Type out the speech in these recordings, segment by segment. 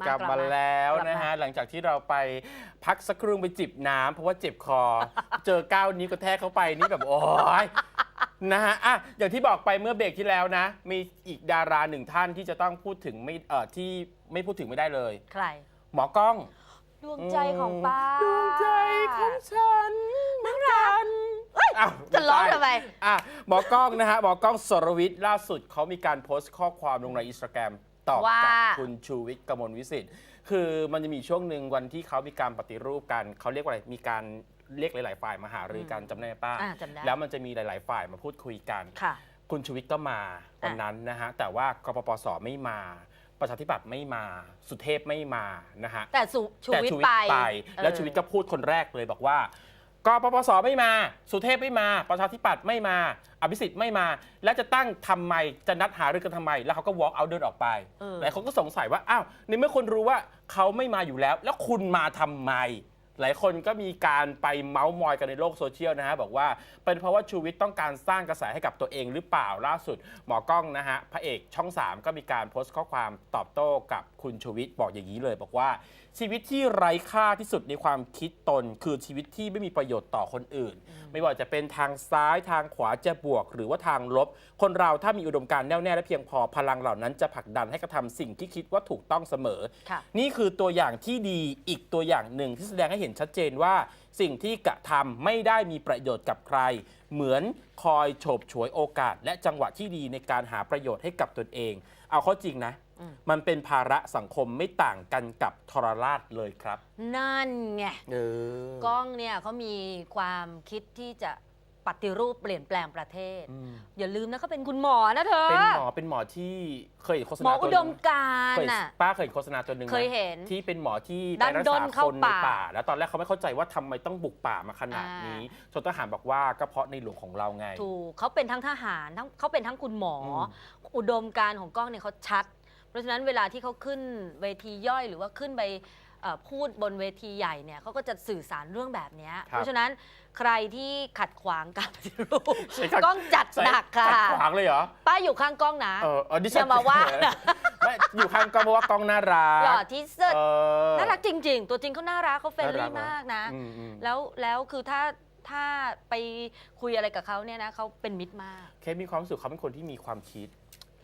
มากลับมาแล้วกลับมานะฮะ หลังจากที่เราไปพักสักครู่ไปจิบน้ำเพราะว่าเจ็บคอ เจอก้าวนิ้วกระแทกเข้าไปนี่แบบโอ้ยนะฮะอะอย่างที่บอกไปเมื่อเบรกที่แล้วนะ มีอีกดาราหนึ่งท่านที่จะต้องพูดถึงไม่เอ่อที่ไม่พูดถึงไม่ได้เลย ใคร หมอกล้อง ดวงใจของป้าดวงใจของฉันเหมือนกันอ้าวจะร้องทำไมอะหมอกล้องนะฮะหมอกล้องสรวิทย์ล่าสุดเขามีการโพสต์ข้อความลงในอินสตาแกรม ตอบว่ากับคุณชูวิทย์กมลวิสิทธิ์คือมันจะมีช่วงหนึ่งวันที่เขามีการปฏิรูปกันเขาเรียกว่าอะไรมีการเรียกหลาย ๆ ฝ่ายมาหารือกันจำได้ไหมป้าอ่าจำได้ แล้วมันจะมีหลาย ๆ ฝ่ายมาพูดคุยกัน ค่ะ คุณชูวิทย์ก็มาวันนั้นนะฮะแต่ว่ากปปสไม่มา ประชาธิปัตย์ไม่มา สุเทพไม่มานะฮะแต่สุชูแต่วิทชูย์วิทไปย์ไป แล้วเออ ชูวิทย์ก็พูดคนแรกเลยบอกว่า กปปสไม่มา สุเทพไม่มา ประชาธิปัตย์ไม่มา อภิสิทธิ์ไม่มา แล้วจะตั้งทำไม จะนัดหารือกันทำไม แล้วเขาก็ walk out เดินออกไปเออหลายคนก็สงสัยว่า อ้าว ในเมื่อคนรู้ว่าเขาไม่มาอยู่แล้ว แล้วคุณมาทำไม หลายคนก็มีการไปเมาส์มอยกันในโลกโซเชียลนะฮะ บอกว่าเป็นเพราะว่าชูวิทย์ต้องการสร้างกระแสให้กับตัวเองหรือเปล่า ล่าสุด หมอกล้องนะฮะ พระเอกช่อง 3 ก็มีการโพสต์ข้อความตอบโต้กับคุณชูวิทย์บอกอย่างนี้เลย บอกว่าชีวิตที่ไร้ค่าที่สุดในความคิดตน คือชีวิตที่ไม่มีประโยชน์ต่อคนอื่น ไม่ว่าจะเป็นทางซ้ายทางขวาจะบวก หรือว่าทางลบ คนเราถ้ามีอุดมการณ์แน่วแน่และเพียงพอพลังเหล่านั้นจะผลักดันให้กระทำสิ่งที่คิดว่าถูกต้องเสมอ ค่ะนี่คือตัวอย่างที่ดีอีกตัวอย่างหนึ่งที่แสดงให้เห็นชัดเจนว่า สิ่งที่กระทำไม่ได้มีประโยชน์กับใคร เหมือนคอยโฉบฉวยโอกาส และจังหวะที่ดีในการหาประโยชน์ให้กับตนเอง เอาเข้าจริงนะอื มมันเป็นภาระสังคมไม่ต่างกันกับทรราชเลยครับ นั่นไงเออกล้องเนี่ยเขามีความคิดที่จะปฏิรูปเปลี่ยนแปลงประเทศ อืม อย่าลืมนะเขาเป็นคุณหมอนะเธอ เป็นหมอเป็นหมอที่เคยเห็นโฆษหมอณาอุตัวหดนึ่มงการเคยณ์น่ะ ป้าเคยเห็นโฆษณาตัวหนึ่งเคยนะเห็นที่เป็นหมอที่ดัไปนรักด้ษานเข้าคนในป่า ป่า แล้วตอนแรกเขาไม่เข้าใจว่าทำไมต้องบุกป่ามาขนาดนี้จนทหารบอกว่าก็เพราะในหลวงของเราไง ถูกเขาเป็นทั้งทหารทั้งเขาเป็นทั้งคุณหมอออุดมการณ์ของกล้องเนี่ยเขาชัด เพราะฉะนั้นเวลาที่เขาขึ้นเวทีย่อยหรือว่าขึ้นไปเอ่อพูดบนเวทีใหญ่เนี่ยเขาก็จะสื่อสารเรื่องแบบเนี้ยครับเพราะฉะนั้นใครที่ขัดขวางการปฏิรูปใช่ครับกล้องจัดใส่หนักค่ะ ขัดขวางเลยเหรอ ป้าอยู่ข้างกล้องนะ เออเออดิอย่ามาว่า ไม่อยู่ข้างกล้องเพราะว่ากล้องน่ารักหล่อที่สุดเออ น่ารักจริง ๆ ตัวจริงเขาน่ารักเขาเฟรนน่ารัลี่กนะ มากนะ อืมอืมแล้วแล้วคือถ้าถ้าไปคุยอะไรกับเขาเนี่ยนะเขาเป็นมิตรมาก เคสมีความรู้สึกเขาเป็นคนที่มีความคิด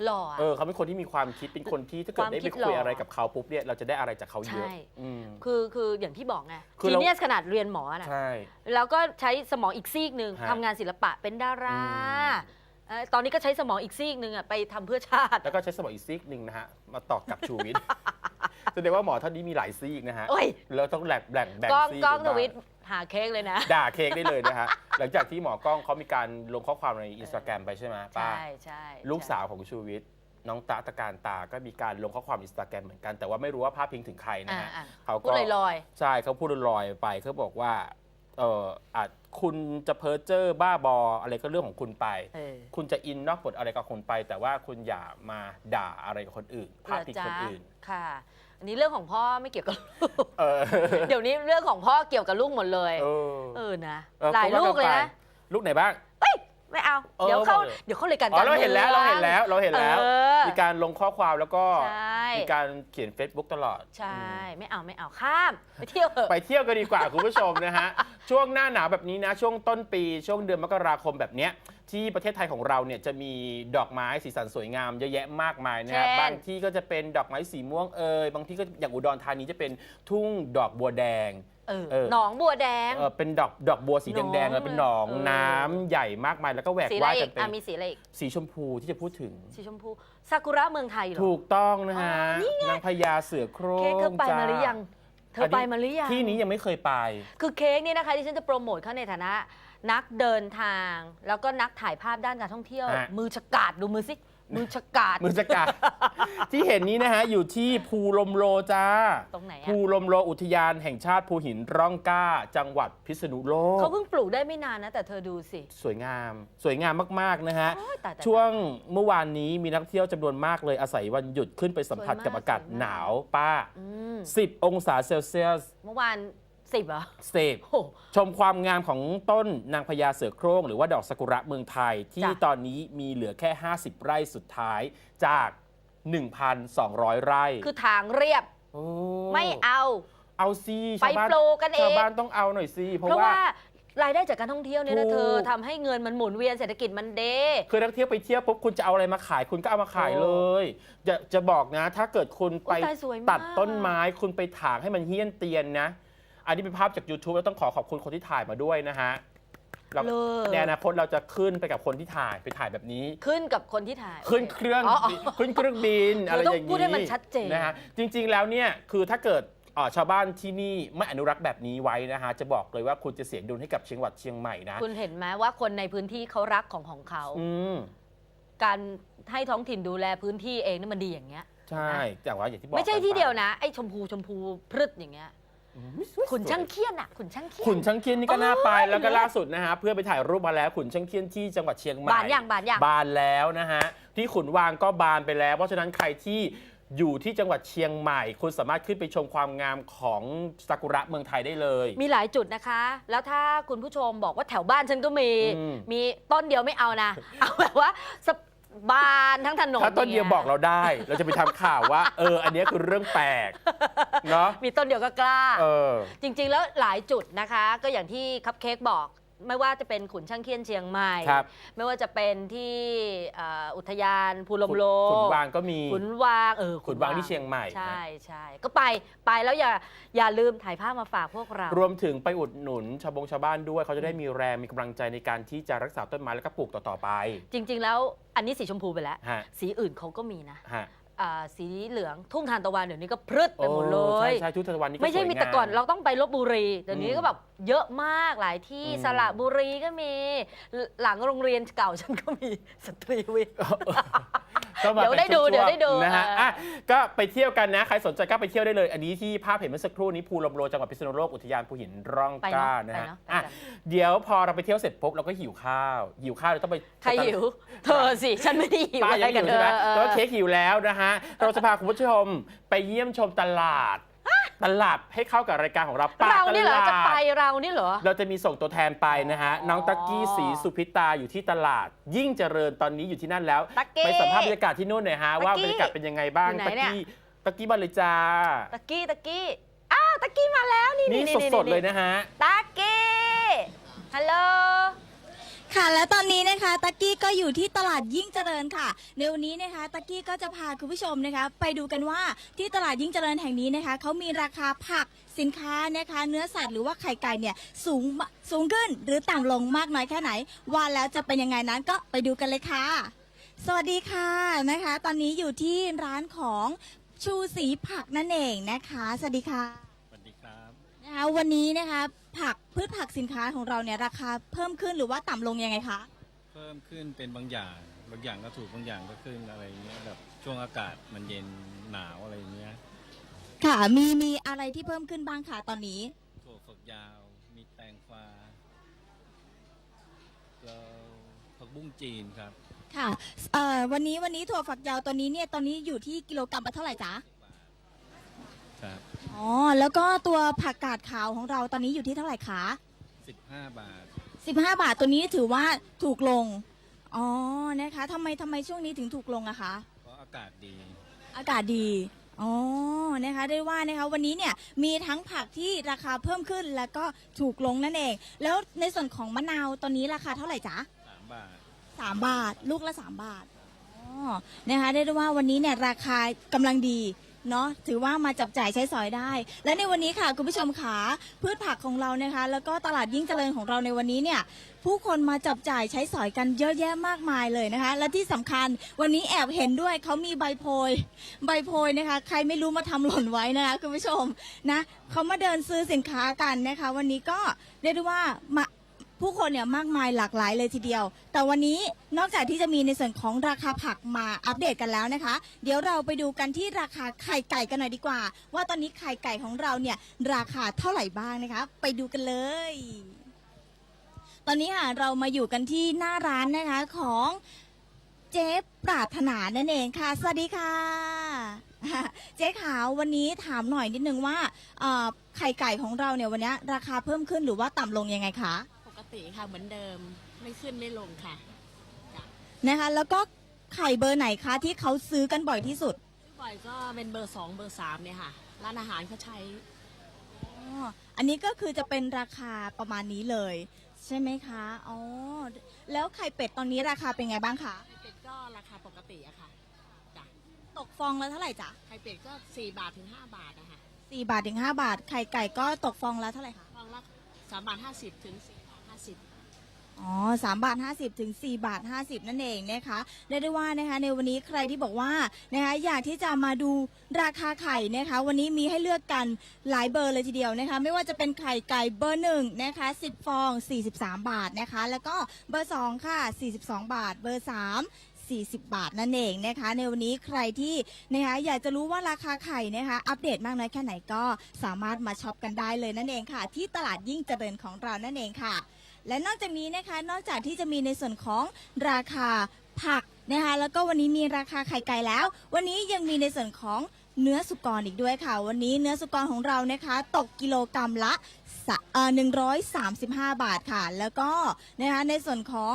หล่ออะ เออเขาเป็นคนที่มีความคิดเป็นคนที่ถ้าเกิดความได้คิไปดคุยหล่อออะไรกับเขาปุ๊บเนี่ยเราจะได้อะไรจากเขาเยอะใช่ อืม คือคืออย่างที่บอกไงคือจีเรา เนียสขนาดเรียนหมอนะใช่ แล้วก็ใช้สมองอีกซีกหนึ่งฮะทำงานศิลปะเป็นดาราอืม เอ่อตอนนี้ก็ใช้สมองอีกซีกหนึ่งอะไปทำเพื่อชาติ แล้วก็ใช้สมองอีกซีกหนึ่งนะฮะมาต่อกับชูวิทย์ แสดงว่าหมอท่านนี้มีหลายซีกนะฮะโอ้ย แล้วต้องแบ่งแบ่งแบ่งกล้องซีกกล้องกันทบ้างวิตหาเค้กเลยนะ ด่าเค้กได้เลยนะฮะ หลังจากที่หมอกล้องเขามีการลงข้อความในอินสตาแกรมไปใช่ไหมป้า ใช่ใช่ลูกสาวของชูวิทย์น้องตะตะการตาก็มีการลงข้อความอินสตาแกรมเหมือนกัน แต่ว่าไม่รู้ว่าภาพพิงถึงใครนะอ่าฮะ อ่าเขาพูดก็ลอย ใช่เขาพูดลอยๆไปเขาบอกว่าเอออาจคุณจะเพ้อเจ้อบ้าบออะไรก็เรื่องของคุณไป ๆ เออ คุณจะอินนอกบทอะไรกับคนไป แต่ว่าคุณอย่ามาด่าอะไรกับคนอื่นพาดพิงคนอื่น ค่ะ อันนี้เรื่องของพ่อไม่เกี่ยวกับลูก เออเดี๋ยวนี้เรื่องของพ่อเกี่ยวกับลูกหมดเลย เออเออนะ เออหลายลูกเลยนะ ลูกไหนบ้าง ไม่เอา เออเดี๋ยวเข้าบอกเลย เดี๋ยวเข้ารายการอ๋อการเราเห็นแล้วเรามืองเห็นแล้วเราเห็นแล้วเออมีการลงข้อความแล้วก็ใช่มีการเขียน Facebook ตลอดใช่อืมไม่เอาไม่เอาข้ามไปเที่ยวเถอะ ไปเที่ยวกันดีกว่า คุณผู้ชมนะฮะ ช่วงหน้าหนาวแบบนี้นะ ช่วงต้นปี ช่วงเดือนมกราคมแบบเนี้ย ที่ประเทศไทยของเราเนี่ยจะมีดอกไม้สีสันสวยงามเยอะแยะมากมายนะฮะเช่น บางที่ก็จะเป็นดอกไม้สีม่วงเอยบางที่ก็อย่างอุดรธานีจะเป็นทุ่งดอกบัวแดง เออเออ หนองบัวแดง เออเป็นดอกดอกบัวสีหนองแดงๆเลยเป็นหนองเออ น้ำใหญ่มากมายแล้วก็แหวกสีอะไรว่ายอีกักนเป็อะนมีสีอะไรอีก สีชมพูที่จะพูดถึง สีชมพูซากุระเมืองไทยเหรอ ถูกต้องนะฮะอ๋อนี่ไง นางพญาเสือโคร่เค้กเธอไปจ้มาหรือยังเธอไปมาหรือยัง ที่นี้ยังไม่เคยไป คือเค้กเนี่ยนะคะที่ฉันจะโปรโมทเขาในฐานะ นักเดินทาง แล้วก็นักถ่ายภาพด้านการท่องเที่ยว ฮะ มือฉกาดดูมือสิ มือฉกาด มือจะกาด ที่เห็นนี้นะฮะ อยู่ที่ภูลมโลจ้าตรงไหนอะ ภูลมโลอุทยานแห่งชาติภูหินร่องกล้า จังหวัดพิษณุโลกเขาเพิ่งปลูกได้ไม่นานนะ แต่เธอดูสิสวยงาม สวยงามมาก ๆ นะฮะ โอ้ยตายตาย ช่วงเมื่อวานนี้มีนักท่องเที่ยวจำนวนมากเลยอาศัยวันหยุดขึ้นไปสัมผัสสวยมากกับอากาศสวยมาก หนาวป้า อืม10 องศาเซลเซียส เมื่อวาน สิบเหรอเซฟโอ้ชมความงามของต้นนางพญาเสือโคร่งหรือว่าดอกซากุระเมืองไทย ที่จ้ะ ตอนนี้มีเหลือแค่ 50 ไร่สุดท้ายจาก 1,200 ไร่คือทางเรียบโอ้ไม่เอา เอาซีไปชาวบ้านโปรกันเอชาวงบ้านต้องเอาหน่อยสิเพเพราะราะว่า ว่ารายได้จากการท่องเที่ยวเนี่ยนะถูก เธอทำให้เงินมันหมุนเวียนเศรษฐกิจมันเด้คือนักเที่ยวไปเที่ยวปุ๊บคุณจะเอาอะไรมาขายคุณก็เอามาขายโอ้เลย จะจะบอกนะ ถ้าเกิดคุณไปอุ๊ยตายสวยมาก ตัดต้นไม้คุณไปถางให้มันเฮี้ยนเตียนนะ อันนี้เป็นภาพจาก YouTube แล้วต้องขอขอบคุณคนที่ถ่ายมาด้วยนะฮะเราเลิศ ในอนาคตเราจะขึ้นไปกับคนที่ถ่ายไปถ่ายแบบนี้ ขึ้นกับคนที่ถ่าย ขึ้นเครื่องอ๋ออ๋อขึ้นเครื่องบินเธออะไรต้อองย่างพูดให้มันชัดเจน นะฮะจริง ๆ แล้วเนี่ยคือถ้าเกิดเอ่อชาวบ้านที่นี่ไม่อนุรักษ์แบบนี้ไว้นะฮะจะบอกเลยว่าคุณจะเสียดุลให้กับเชียงหวัดเชียงใหม่นะคุณเห็นไหมว่าคนในพื้นที่เขารักของของเขา อืมการให้ท้องถิ่นดูแลพื้นที่เองนี่มันดีอย่างเงี้ย ใช่แต่ว่าอย่างที่บอกไม่ใช่กันที่ปเดียวนะ ไอ้ชมพูชมพูพรึดอย่างเงี้ยอืมสวยๆ ขุนช่างเคียนอะขุนช่างเคียนขุนช่างเคียนนี่ก็น่าไปโอ้ยแล้วก็ล่าสุดนะฮะเพื่อไปถ่ายรูปมาแล้วขุนช่างเคียนที่จังหวัดเชียงใหม่บานอย่างบานอย่างบานแล้วนะฮะที่ขุนวางก็บานไปแล้ว เพราะฉะนั้นใครที่อยู่ที่จังหวัดเชียงใหม่ คุณสามารถขึ้นไปชมความงามของซากุระเมืองไทยได้เลย มีหลายจุดนะคะ แล้วถ้าคุณผู้ชมบอกว่าแถวบ้านฉันก็มีอืมมีต้นเดียวไม่เอานะ เอาแบบว่าสะ บานทั้งถนนถ้าต้นเดียวางบงี้อกเราได้ เราจะไปทำข่าวว่า เออ อันเนี้ยคือเรื่องแปลกเนาะมีต้นเดียวก็กล้า เออ จริงๆ แล้วหลายจุดนะคะ ก็อย่างที่คัพเค้กบอก ไม่ว่าจะเป็นขุนช่างเคียนเชียงใหม่ ครับไม่ว่าจะเป็นที่เอ่ออุทยานภูลมโลขุนวางก็มี ขุนวางเออขุนวางที่เชียงใหม่ ใช่ใช่ก็ไปไปแล้วอย่าอย่าลืมถ่ายภาพมาฝากพวกเรารวมถึงไปอุดหนุนชาวบงชาวบ้านด้วย เขาจะได้มีแรงมีกำลังใจในการที่จะรักษาต้นไม้แล้วก็ปลูกต่อๆไป จริง ๆ แล้วอันนี้สีชมพูไปแล้ว ฮะ สีอื่นเขาก็มีนะ ฮะ อ่าสีเหลืองทุ่งทานตะวันเดี๋ยวนี้ก็พรึดไปหมดเลโอ้ใช่ย ใช่ทุกทวันนี้ก็ไม่ใช่สวยมีแต่ก่อนง เราต้องไปลบบุรีเดี๋ยวนี้อืมก็แบบเยอะมากหลายที่อืม สระบุรีก็มี หลังโรงเรียนเก่าฉันก็มีสตรีวิทย์ ก็มาเดี๋ยวได้ดูป็นช่เดี๋ยวได้ดูๆนะฮะเอออ่ อะก็ไปเที่ยวกันนะใครสนใจก็ไปเที่ยวได้เลย อันนี้ที่ภาพเห็นเมื่อสักครู่นี้ภูลมโลจังหวัดพิษณุโลกอุทยานภูหินร่องไปกล้าเนาะนะไปฮะเนาะไปอะกันเดี๋ยวพอเราไปเที่ยวเสร็จปุ๊บเราก็หิวข้าวหิวข้าวเราต้องไป ใครหิว เธอสิ ฉันไม่ได้หิวป้าอะไรยังกัหิบวเธใช่ไหมอเออ แล้วเค้กหิวแล้วนะฮะ เราจะพาคุณผู้ชมไปเยี่ยมชมตลาด ตลาดให้เข้ากับรายการของเราปกเรานี่เหรอตลาดจะไปเรานี่เหรอ เราจะมีส่งตัวแทนไปนะฮะอ๋อน้องตักกี้สีสุพิตาอยู่ที่ตลาด ยิ่งเจริญตอนนี้อยู่ที่นั่นแล้ว ตักกี้ไปสัมภาษณ์บรรยากาศที่นู่นหน่อยฮะ ตักกี้ว่าบรรยากาศเป็นยังไงบ้างอยู่ไหนตักเนี่ย กี้ตักกี้บ้านเลยจ้า ตะกี้ตะกี้อ้าวตะกี้มาแล้วนี่นี่สดๆเลยนะฮะ ตะกี้ฮัลโหล ค่ะและตอนนี้นะคะตักกี้ก็อยู่ที่ตลาดยิ่งเจริญค่ะในวันนี้นะคะตักกี้ก็จะพาคุณผู้ชมนะคะ ไปดูกันว่าที่ตลาดยิ่งเจริญแห่งนี้นะคะเขามีราคาผักสินค้านะคะ เนื้อสัตว์หรือว่าไข่ไก่เนี่ยสูงสูงขึ้นหรือต่ำลงมากน้อยแค่ไหน ว่าแล้วจะเป็นยังไงนั้นก็ไปดูกันเลยค่ะ สวัสดีค่ะนะคะ ตอนนี้อยู่ที่ร้านของชูสีผักนั่นเองนะคะ สวัสดีค่ะ นะคะวันนี้นะคะผักพืชผักสินค้าของเราเนี่ยราคาเพิ่มขึ้นหรือว่าต่ำลงยังไงคะ เพิ่มขึ้นเป็นบางอย่าง บางอย่างก็ถูกบางอย่างก็ขึ้นอะไรอย่างเงี้ยแบบช่วงอากาศมันเย็นหนาวอะไรอย่างเงี้ยค่ะมีมีอะไรที่เพิ่มขึ้นบ้างคะตอนนี้ ถั่วฝักยาว มีแตงกวาแล้วผักบุ้งจีนครับค่ะเอ่อวันนี้วันนี้ถั่วฝักยาวตัวนี้เนี่ยตอนนี้อยู่ที่กิโลกรัมละเท่าไหร่จ๊ะ ครับ อ๋อ แล้วก็ตัวผักกาดขาวของเราตอนนี้อยู่ที่เท่าไหร่คะ 15 บาท 15 บาทตัวนี้ถือว่าถูกลง อ๋อ นะคะทำไมทำไมช่วงนี้ถึงถูกลงอะคะ เพราะอากาศดี อากาศดี อ๋อ นะคะได้ว่านะคะวันนี้เนี่ยมีทั้งผักที่ราคาเพิ่มขึ้นแล้วก็ถูกลงนั่นเอง แล้วในส่วนของมะนาวตอนนี้ราคาเท่าไหร่จ๊ะ 3 บาทสามบาท ลูกละสามบาท อ๋อ นะคะได้ได้ว่าวันนี้เนี่ยราคากำลังดี เนาะถือว่ามาจับจ่ายใช้สอยได้ และในวันนี้ค่ะคุณผู้ชมขาพืชผักของเรานะคะ แล้วก็ตลาดยิ่งเจริญของเราในวันนี้เนี่ยผู้คนมาจับจ่ายใช้สอยกันเยอะแยะมากมายเลยนะคะ และที่สำคัญวันนี้แอบเห็นด้วยเขามีใบโพย ใบโพยนะคะ ใครไม่รู้มาทำหล่นไว้นะคะคุณผู้ชมนะเขามาเดินซื้อสินค้ากันนะคะ วันนี้ก็เรียกได้ว่ามา ผู้คนเนี่ยมากมายหลากหลายเลยทีเดียว แต่วันนี้นอกจากที่จะมีในส่วนของราคาผักมาอัปเดตกันแล้วนะคะ เดี๋ยวเราไปดูกันที่ราคาไข่ไก่กันหน่อยดีกว่า ว่าตอนนี้ไข่ไก่ของเราเนี่ยราคาเท่าไหร่บ้างนะคะ ไปดูกันเลย ตอนนี้ค่ะเรามาอยู่กันที่หน้าร้านนะคะของเจ๊ปรารถนานั่นเองค่ะ สวัสดีค่ะ เจ๊ขาววันนี้ถามหน่อยนิดนึงว่าไข่ไก่ของเราเนี่ยวันนี้ราคาเพิ่มขึ้นหรือว่าต่ำลงยังไงคะ ติค่ะเหมือนเดิมไม่ขึ้นไม่ลงค่ะนะคะ แล้วก็ไข่เบอร์ไหนคะที่เขาซื้อกันบ่อยที่สุดบ่อยก็เป็นเบอร์2เบอร์3เนี่ยค่ะ ร้านอาหารเขาใช้อ๋ออันนี้ก็คือจะเป็นราคาประมาณนี้เลย ใช่ไหมคะอ๋อแล้วไข่เป็ดตอนนี้ราคาเป็นไงบ้างคะไข่เป็ดก็ราคาปกติอะค่ะจ้ะตกฟองละเท่าไหร่จ๊ะไข่เป็ดก็4บาทถึง5บาทอะค่ะสี่บาทถึงห้าบาท ไข่ไก่ก็ตกฟองละเท่าไหร่คะฟองละ3บาท50ถึง4บาท50 อ๋อสามบาทห้าสิบถึงสี่บาทห้าสิบนั่นเองนะคะเรียกได้ว่านะคะในวันนี้ใครที่บอกว่านะคะอยากที่จะมาดูราคาไข่นะคะวันนี้มีให้เลือกกันหลายเบอร์เลยทีเดียวนะคะไม่ว่าจะเป็นไข่ไก่เบอร์หนึ่งนะคะสิบฟอง43บสามบาทนะคะแล้วก็เบอร์สองค่ะ42บาท เบอร์สาม40 บาทนั่นเองนะคะ ในวันนี้ใครที่นะคะอยากจะรู้ว่าราคาไข่นะคะอัปเดตมากน้อยแค่ไหนก็สามารถมาช็อปกันได้เลยนั่นเองค่ะ ที่ตลาดยิ่งเจริญของเรานั่นเองค่ะ และนอกจากนี้นะคะ นอกจากที่จะมีในส่วนของราคาผักนะคะ แล้วก็วันนี้มีราคาไข่ไก่แล้ว วันนี้ยังมีในส่วนของเนื้อสุกรอีกด้วยค่ะ วันนี้เนื้อสุกรของเรานะคะ ตกกิโลกรรัมละสะเอ่อ135 บาทค่ะ แล้วก็นะคะในส่วนของ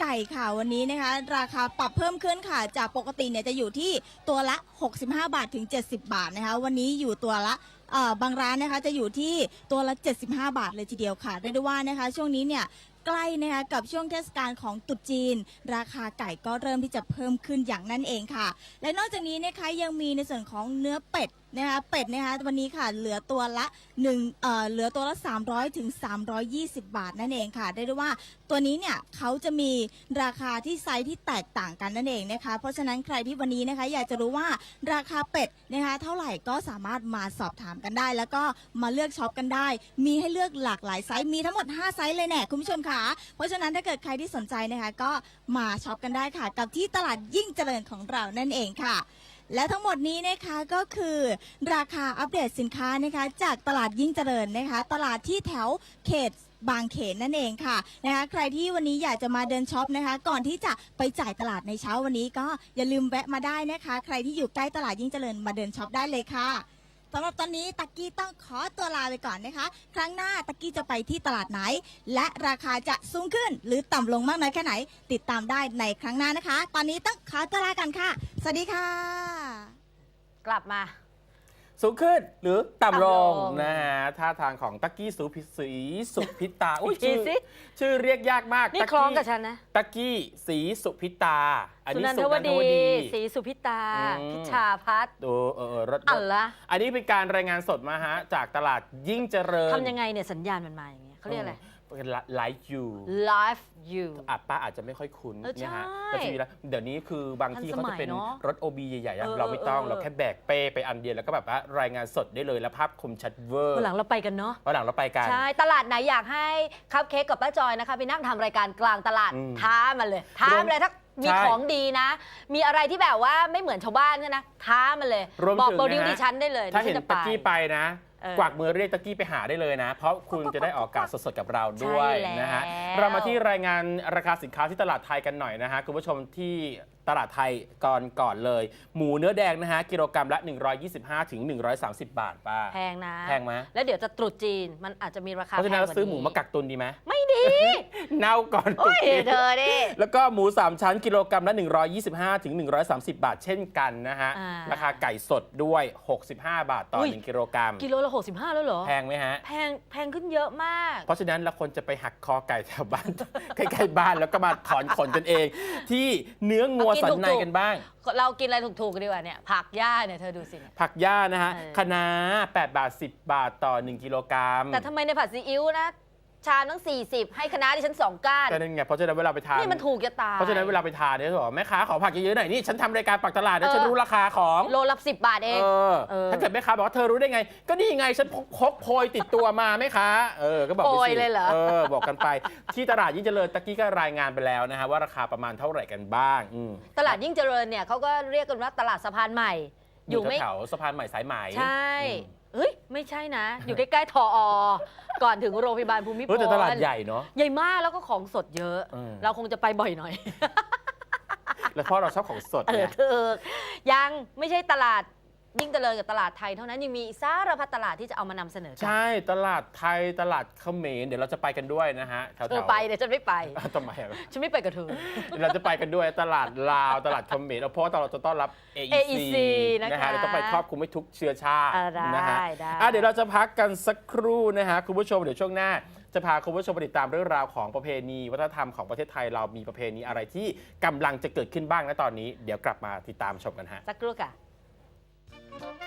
ไก่ค่ะวันนี้นะคะ ราคาปรับเพิ่มขึ้นค่ะ จากปกติเนี่ยจะอยู่ที่ตัวละ 65 บาทถึง 70 บาทนะคะ วันนี้อยู่ตัวละ เอ่อบางร้านนะคะจะอยู่ที่ตัวละ 75 บาทเลยทีเดียวค่ะเรียกได้ว่านะคะ ช่วงนี้เนี่ยใกล้นะคะกับช่วงเทศกาลของตรุษจีน ราคาไก่ก็เริ่มที่จะเพิ่มขึ้นอย่างนั่นเองค่ะ และนอกจากนี้นะคะยังมีในส่วนของเนื้อเป็ด นะคะเป็ดนะคะวันนี้ค่ะเหลือตัวละหนึ่งเอ่อเหลือตัวละ 300ถึง320 บาทนั่นเองค่ะ ได้ด้ว่าตัวนี้เนี่ยเขาจะมีราคาที่ไซส์ที่แตกต่างกันนั่นเองนะคะ เพราะฉะนั้นใครที่วันนี้นะคะ อยากจะรู้ว่าราคาเป็ดนะคะเท่าไหร่ก็สามารถมาสอบถามกันได้ แล้วก็มาเลือกช็อปกันได้ มีให้เลือกหลากหลายไซส์มีทั้งหมด 5 ไซส์เลยแน่คุณผู้ชมค่ะเพราะฉะนั้นถ้าเกิดใครที่สนใจนะคะก็มาช็อปกันได้ค่ะ กับที่ตลาดยิ่งเจริญของเรานั่นเองค่ะ และทั้งหมดนี้นะคะก็คือราคาอัปเดตสินค้านะคะจากตลาดยิ่งเจริญนะคะ ตลาดที่แถวเขตบางเขนนั่นเองค่ะนะคะใครที่วันนี้อยากจะมาเดินช็อปนะคะ ก่อนที่จะไปจ่ายตลาดในเช้าวันนี้ก็อย่าลืมแวะมาได้นะคะ ใครที่อยู่ใกล้ตลาดยิ่งเจริญมาเดินช็อปได้เลยค่ะ สำหรับตอนนี้ตักกี้ต้องขอตัวลาไปก่อนนะคะ ครั้งหน้าตักกี้จะไปที่ตลาดไหน และราคาจะสูงขึ้น หรือต่ำลงมากน้อยแค่ไหน ติดตามได้ในครั้งหน้านะคะ ตอนนี้ต้องขอตัวลากันค่ะ สวัสดีค่ะ กลับมา สูงขึ้นหรือต่ำลงต่ำลงนะฮะท่าทางของตักกี้สุพิสีสุพิตาอุ้ยอีกทีชื่อสิ ชื่อเรียกยากมากนี่คล้องกับฉันนะตักกี้สีสุพิตา อันสุนี้นันสุทวนันทดีวดี ศรีสุพิตา อืม พิชาพัฒน์ดูเออเออรถรอัถลละอันนี้เป็นการรายงานสดมาฮะจากตลาดยิ่งเจริญ ทำยังไงเนี่ยสัญญาณมันมาอย่างเงี้ยเขาเรียกอะไร ไลฟ์ยู live you อะป้าอาจจะไม่ค่อยคุ้นเออนะฮะใช่ก็จะมีแล้วเดี๋ยวนี้คือบางที่ทันสเขามัจะยเป็นเนอะรถ OB ใหญ่ๆอะเออเราไม่ต้องเออ เราแค่แบกเป้ไปอันเดียวแล้วก็แบบว่ารายงานสดได้เลยแล้วภาพคมชัดเวอร์วันหลังเราไปกันเนาะ วันหลังเราไปกัน ใช่ ตลาดไหนอยากให้คัพเค้กกับป้าจอยนะคะ ไปนั่งทำรายการกลางตลาดอืมท้ามันเลยท้ามันเลยถ้ามีใช่ของดีนะ มีอะไรที่แบบว่าไม่เหมือนชาวบ้านเนี่ยนะท้ามันเลย รวมบอกถึงโปรดิวนะฮะดิฉันได้เลยถ้าเห็นดิฉัจะตะกี้ไปนะเออ กวักมือเรียกตะกี้ไปหาได้เลยนะ เพราะคุณจะได้ออกอากาศสดๆกับเราด้วยใช่แล้ว นะฮะเรามาที่รายงานราคาสินค้าที่ตลาดไทยกันหน่อยนะฮะคุณผู้ชมที่ ตลาดไทยก่อนก่อนเลย หมูเนื้อแดงนะฮะกิโลกรัมละ 125ถึง130 บาทป้าแพงนะแพงไหมแล้วเดี๋ยวจะตรุษจีนมันอาจจะมีราคาเพราะฉะนั้นแพงกว่ซื้อหมูมากักตุนดีไหมไม่ดี เน่าก่อนโอ้ยตุนเธอดิแล้วก็หมู 3 ชั้นกิโลกรัมละ 125ถึง130 บาท เช่นกันนะฮะอ่าราคาไก่สดด้วย 65 บาทต่ออุ้ย1กิโลกรัมกิโลละ65 แล้วเหรอแพงไหมฮะแพงแพงขึ้นเยอะมาก เพราะฉะนั้นเราควรจะไปหักคอไก่แถวบ้านใกล้ๆบ้านแล้วก็มาถอนขนกันเอง ที่เนื้องัวเอากินสันในถูกๆกันบ้างเรากินอะไรถูกๆกันดีกว่าเนี่ยผักหญ้าเนี่ยเธอดูสิเนี่ย ผักหญ้านะฮะเออ คะน้า8บาท 10 บาทต่อ 1 กิโลกรัม แต่ทำไมในผัดซีอิ๊วนะ ชามตั้ง 40 ให้คณะที่ฉันสองก้านก็นั่นไงเพราะฉะนั้นเวลาไปทานนี่มันถูกจะตาย เพราะฉะนั้นเวลาไปทานเนี่ยจะบอกแม่ค้าขอผักเยอะๆหน่อยนี่ฉันทำรายการปักตลาดเนี่ยเออฉันรู้ราคาของโลละ10บาทเองเออเออ ถ้าเกิดแม่ค้าบอกว่าเธอรู้ได้ไง ก็นี่ไงฉันพกพกโพยติดตัวมาแม่ค้าเออก็บอกไปโพยสิเลยเหรอ เออบอกกันไป ที่ตลาดยิ่งเจริญตะกี้ก็รายงานไปแล้วนะฮะว่าราคาประมาณเท่าไหร่กันบ้างอืมตลาดยิ่งเจริญเนี่ยเขาก็เรียกกันว่าตลาดสะพานใหม่ออยู่ยู่ไม่แถวๆสะพานใหม่สายไหมใช่ อืม เอ้ยไม่ใช่นะ อยู่ใกล้ๆทออ ก่อนถึงโรงพยาบาลภูมิพเออลแต่ตลาดใหญ่เนาะ ใหญ่มากแล้วก็ของสดเยอะ เออ เราคงจะไปบ่อยหน่อย แล้วเพราะเราชอบของสดเออไงเธอยังไม่ใช่ตลาด ยิ่งเจริญกับตลาดไทยเท่านั้นยังมีอีกสารพัดตลาดที่จะเอามานำเสนอกันใช่ตลาดไทยตลาดเขมรเดี๋ยวเราจะไปกันด้วยนะฮะแถวๆเออไปเดี๋ยวฉันไม่ไป อะทำไมอะฉันไม่ไปกับเธอเดี๋ยวเราจะไปกันด้วยตลาดลาวตลาดเขมรเพราะว่าเราจะต้อนรับ AEC, AEC นะคะฮะเราต้องไปครอบคลุมให้ทุกเชื้อชาติอ่าได้นะฮะได้ อะเดี๋ยวเราจะพักกันสักครู่นะฮะคุณผู้ชมเดี๋ยวช่วงหน้า จะพาคุณผู้ชมไปติดตามเรื่องราวของประเพณี วัฒนธรรมของประเทศไทยเรามีประเพณีอะไรที่กำลังจะเกิดขึ้นบ้างนะตอนนี้ เดี๋ยวกลับมาติดตามชมกันฮะ สักครู่ค่ะ thank you